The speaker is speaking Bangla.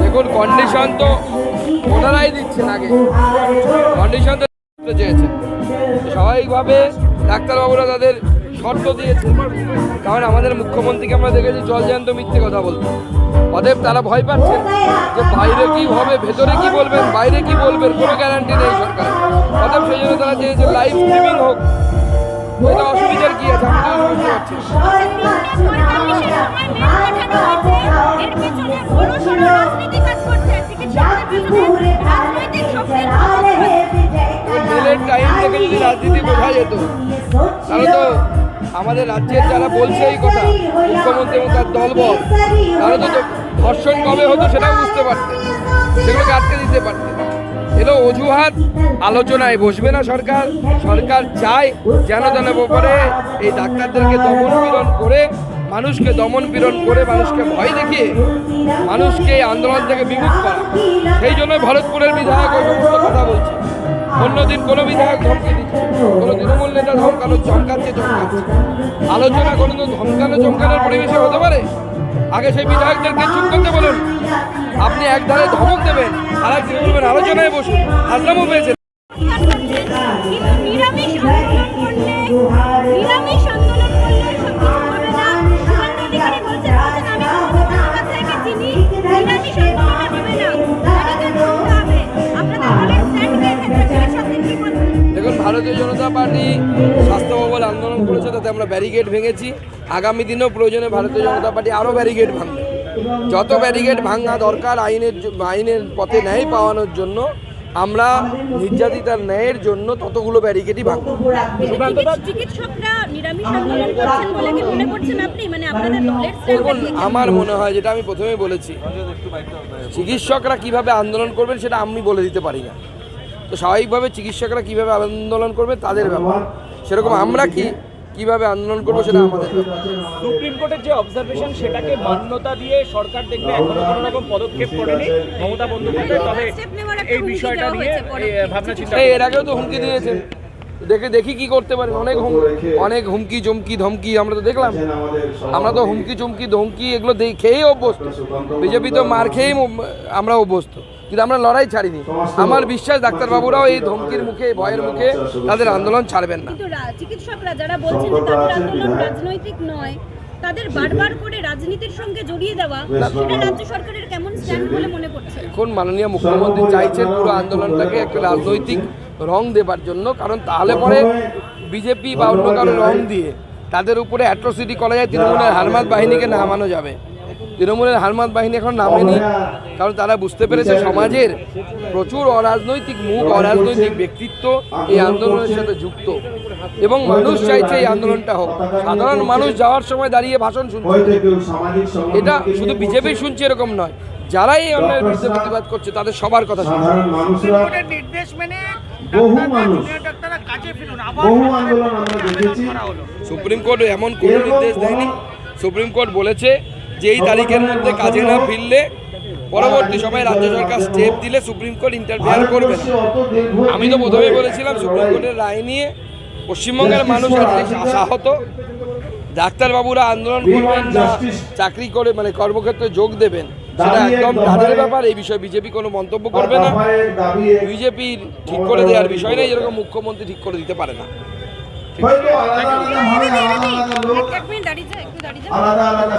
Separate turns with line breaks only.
দেখুন কন্ডিশন তো ওনারাই দিচ্ছেন আগে। কন্ডিশন তো চেয়েছেন। স্বাভাবিকভাবে ডাক্তারবাবুরা তাদের শর্ত দিয়েছে কারণ আমাদের মুখ্যমন্ত্রীকে আমরা দেখেছি জলজান্ত মিথ্যে কথা বলতে। অতএব তারা ভয় পাচ্ছেন যে বাইরে কি হবে ভেতরে কি বলবেন বাইরে কি বলবেন কোনো গ্যারান্টি নেই সরকার অতএব সেই জন্য তারা চেয়েছে লাইভ স্ট্রিমিং হোক। টাইম থেকে যদি রাজনীতি বোঝা যেত তাহলে তো আমাদের রাজ্যের যারা বলছে এই কথা, মুখ্যমন্ত্রী এবং তার দলবল তাহলে তো ধর্ষণ কবে হতো সেটাও বুঝতে পারতেন সেগুলোকে আটকে দিতে পারতেন এলো অজুহাত, আলোচনায় বসবে না সরকার। সরকার চায় যেন তেন ব্যাপারে এই ডাক্তারদেরকে দমন পীড়ন করে, মানুষকে দমন পীড়ন করে, মানুষকে ভয় দেখিয়ে, মানুষকে এই আন্দোলন থেকে বিমুখ করা। সেই জন্য ভরতপুরের বিধায়ক কথা বলছে। অন্যদিন কোনো বিধায়ক ধমকে দিচ্ছে কোনো তৃণমূল নেতা ধমকানো চমকাচ্ছে চমকাচ্ছে। আলোচনা কোনো ধমকানো, চমকানোর পরিবেশে হতে পারে। আগে সেই বিধায়কদেরকে চুপ করতে বলুন। আপনি এক ধারে ধমক দেবেন, আর এক বলবেন আলোচনায় বসুন। হাজরামও পেয়েছেন পার্টি স্বাস্থ্য ভবন আন্দোলন করেছে তাতে আমরা ব্যারিকেড ভেঙেছি। আগামী দিনেও প্রয়োজনে ভারতীয় জনতা পার্টি আরও ব্যারিকেড ভাঙবে। যত ব্যারিকেড ভাঙা দরকার আইনের আইনের পথে ন্যায় পাওয়ানোর জন্য আমরা নির্যাতিতার ন্যায়ের জন্য ততগুলো ব্যারিকেডই ভাঙবো।
মনে করছেন আপনি? মানে আপনাদের দলের
দেখুন আমার মনে হয় যেটা আমি প্রথমেই বলেছি চিকিৎসকরা কীভাবে আন্দোলন করবেন সেটা আমি বলে দিতে পারি না। তো স্বাভাবিকভাবে চিকিৎসকরা কীভাবে আন্দোলন করবে তাদের ব্যাপার। সেরকম আমরা কি কীভাবে আন্দোলন করব সেটা আমাদের
সুপ্রিম কোর্টের যে অবজারভেশন সেটাকে মান্যতা দিয়ে সরকার দেখবে এখনও কোনো রকম পদক্ষেপ করেনি মমতা বন্দ্যোপাধ্যায় তবে এই বিষয়টা নিয়ে
পরে।
ভাবনা চিন্তা
এর আগেও তো হুমকি দিয়েছেন দেখে দেখি কি করতে পারেন অনেক হুম- অনেক হুমকি চমকি ধমকি আমরা তো দেখলাম। আমরা তো হুমকি চমকি ধমকি এগুলো খেয়েই অভ্যস্ত। বিজেপি তো মার খেয়েই আমরা অভ্যস্ত। কিন্তু আমরা লড়াই ছাড়িনি। আমার বিশ্বাস ডাক্তারবাবুরাও এই ধমকির মুখে ভয়ের মুখে তাদের আন্দোলন ছাড়বেন না।
চিকিৎসকরা যারা বলছেন তাদের আন্দোলন রাজনৈতিক নয় তাদের বারবার করে রাজনীতির সঙ্গে জড়িয়ে দেওয়া সেটা রাজ্য সরকারের কেমন স্ট্যান্ড বলে মনে করছে
এখন মাননীয় মুখ্যমন্ত্রী চাইছেন পুরো আন্দোলনটাকে একটা রাজনৈতিক রং দেবার জন্য কারণ তাহলে পরে বিজেপি বা অন্য কারও রং দিয়ে তাদের উপরে অ্যাট্রোসিটি করা যায় তৃণমূলের হারমাত বাহিনীকে নামানো যাবে। তৃণমূলের হারমাত বাহিনী এখন নামেনি। কারণ তারা বুঝতে পেরেছে সমাজের প্রচুর অরাজনৈতিক মুখ অরাজনৈতিক ব্যক্তিত্ব এই আন্দোলনের সাথে যুক্ত। এবং মানুষ চাইছে এই আন্দোলনটা হোক। সাধারণ মানুষ যাওয়ার সময় দাঁড়িয়ে ভাষণ শুনছে এটা শুধু বিজেপি শুনছে এরকম নয়। যারাই এই অন্যায়ের বিরুদ্ধে প্রতিবাদ করছে তাদের সবার কথা শুনছে।
সাধারণ মানুষরা
কোর্টের নির্দেশ মেনে
বহু মানুষ,
জুনিয়র ডাক্তাররা কাজে ফিরুন। আবার
বহু আন্দোলন আমরা দেখেছি।
সুপ্রিম কোর্ট এমন কোনো নির্দেশ দেয়নি। সুপ্রিম কোর্ট বলেছে যে এই তারিখের মধ্যে কাজে না ফিরলে পরবর্তী সময়ে রাজ্য সরকার স্টেপ দিলে সুপ্রিম কোর্ট ইন্টারফেয়ার করবে আমি তো প্রথমেই বলেছিলাম সুপ্রিম কোর্টের রায় নিয়ে পশ্চিমবঙ্গের মানুষ আশাহত ডাক্তারবাবুরা আন্দোলন করবেন না চাকরি করে মানে কর্মক্ষেত্রে যোগ দেবেন সেটা একদম তাদের ব্যাপার এই বিষয়ে বিজেপি কোনো মন্তব্য করবে না। বিজেপির ঠিক করে দেওয়ার বিষয় নেই যেরকম মুখ্যমন্ত্রী ঠিক করে দিতে পারে না।
আলাদা আলাদা